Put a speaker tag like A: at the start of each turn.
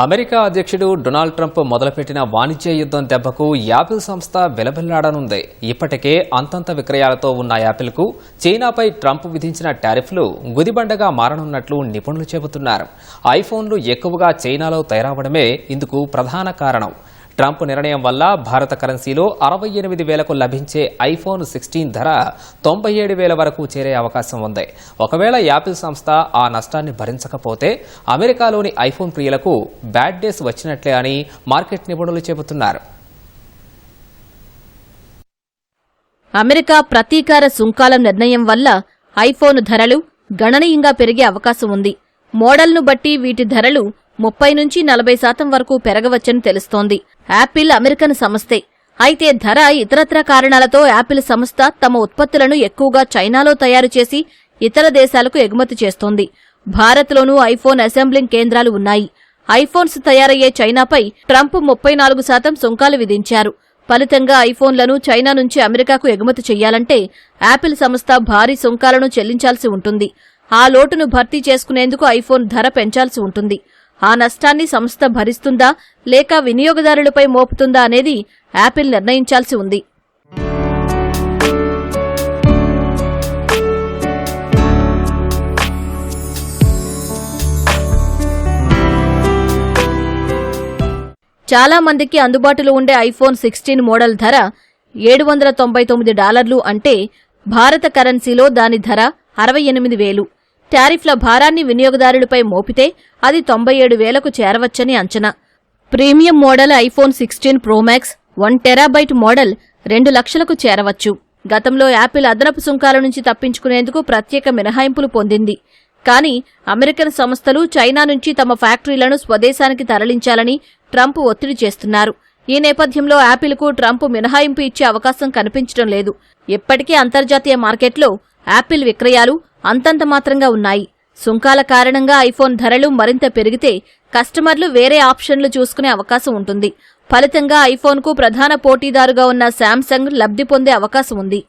A: America అధ్యక్షుడు Donald Trump మొదలుపెట్టిన వాణిజ్య యుద్ధం దెబ్బకు యాపిల్ సంస్థ వెలబెల్లాడనుంది. ఇప్పటికే అంతంత విక్రయాలతో ఉన్న యాపిల్కు చైనాపై ట్రంప్ విధించిన టారిఫ్లు గుదిబండగా మారనున్నట్లు నిపుణులు చెబుతున్నారు. ఐఫోన్లు ఎక్కువగా చైనాలో తయారవడమే ఇందుకు ప్రధాన కారణం. ట్రంప్ నిర్ణయం వల్ల భారత కరెన్సీలో అరవై ఎనిమిది వేలకు లభించే ఐఫోన్ సిక్స్టీన్ ధర తొంభై ఏడు వేల వరకు చేరే అవకాశం ఉంది. ఒకవేళ యాపిల్ సంస్థ ఆ నష్టాన్ని భరించకపోతే అమెరికాలోని ఐఫోన్ ప్రియులకు బ్యాడ్ డేస్ వచ్చినట్లే అని మార్కెట్ నిపుణులు చెబుతున్నారు.
B: అమెరికా ప్రతీకార సుంకాల నిర్ణయం వల్ల ఐఫోన్ ధరలు గణనీయంగా పెరిగే అవకాశం ఉంది. మోడల్ను బట్టి వీటి ధరలు ముప్పై నుంచి నలభై శాతం వరకు పెరగవచ్చని తెలుస్తోంది. యాపిల్ అమెరికన్ సంస్థే. అయితే ధర ఇతరత్ర కారణాలతో యాపిల్ సంస్థ తమ ఉత్పత్తులను ఎక్కువగా చైనాలో తయారు చేసి ఇతర దేశాలకు ఎగుమతి చేస్తోంది. భారత్లోనూ ఐఫోన్ అసెంబ్లింగ్ కేంద్రాలు ఉన్నాయి. ఐఫోన్స్ తయారయ్యే చైనాపై ట్రంప్ ముప్పై నాలుగు శాతం సుంకాలు విధించారు. ఫలితంగా ఐఫోన్లను చైనా నుంచి అమెరికాకు ఎగుమతి చెయ్యాలంటే యాపిల్ సంస్థ భారీ సుంకాలను చెల్లించాల్సి ఉంటుంది. ఆ లోటును భర్తీ చేసుకునేందుకు ఐఫోన్ ధర పెంచాల్సి ఉంటుంది. ఆ నష్టాన్ని సంస్థ భరిస్తుందా లేక వినియోగదారులపై మోపుతుందా అనేది యాపిల్ నిర్ణయించాల్సి ఉంది. చాలా మందికి అందుబాటులో ఉండే ఐఫోన్ సిక్స్టీన్ మోడల్ ధర ఏడు వందల తొంభై తొమ్మిది డాలర్లు అంటే భారత కరెన్సీలో దాని ధర అరవై ఎనిమిది వేలు. టారిఫ్ల భారాన్ని వినియోగదారులపై మోపితే అది తొంభై ఏడు వేలకు చేరవచ్చని అంచనా. Premium model iPhone sixteen pro max one terabyte model రెండు లక్షలకు చేరవచ్చు. గతంలో యాపిల్ అదనపు సుంకాల నుంచి తప్పించుకునేందుకు ప్రత్యేక మినహాయింపులు పొందింది. కానీ అమెరికన్ సంస్థలు చైనా నుంచి తమ ఫ్యాక్టరీలను స్వదేశానికి తరలించాలని ట్రంప్ ఒత్తిడి చేస్తున్నారు. ఈ నేపథ్యంలో యాపిల్కు ట్రంప్ మినహాయింపు ఇచ్చే అవకాశం కనిపించడం లేదు. ఇప్పటికే అంతర్జాతీయ మార్కెట్లో యాపిల్ విక్రయాలు అంతంత మాత్రంగా ఉన్నాయి. సుంకాల కారణంగా ఐఫోన్ ధరలు మరింత పెరిగితే కస్టమర్లు వేరే ఆప్షన్లు చూసుకునే అవకాశం ఉంటుంది. ఫలితంగా ఐఫోన్కు ప్రధాన పోటీదారుగా ఉన్న శాంసంగ్ లబ్ధి పొందే అవకాశం ఉంది.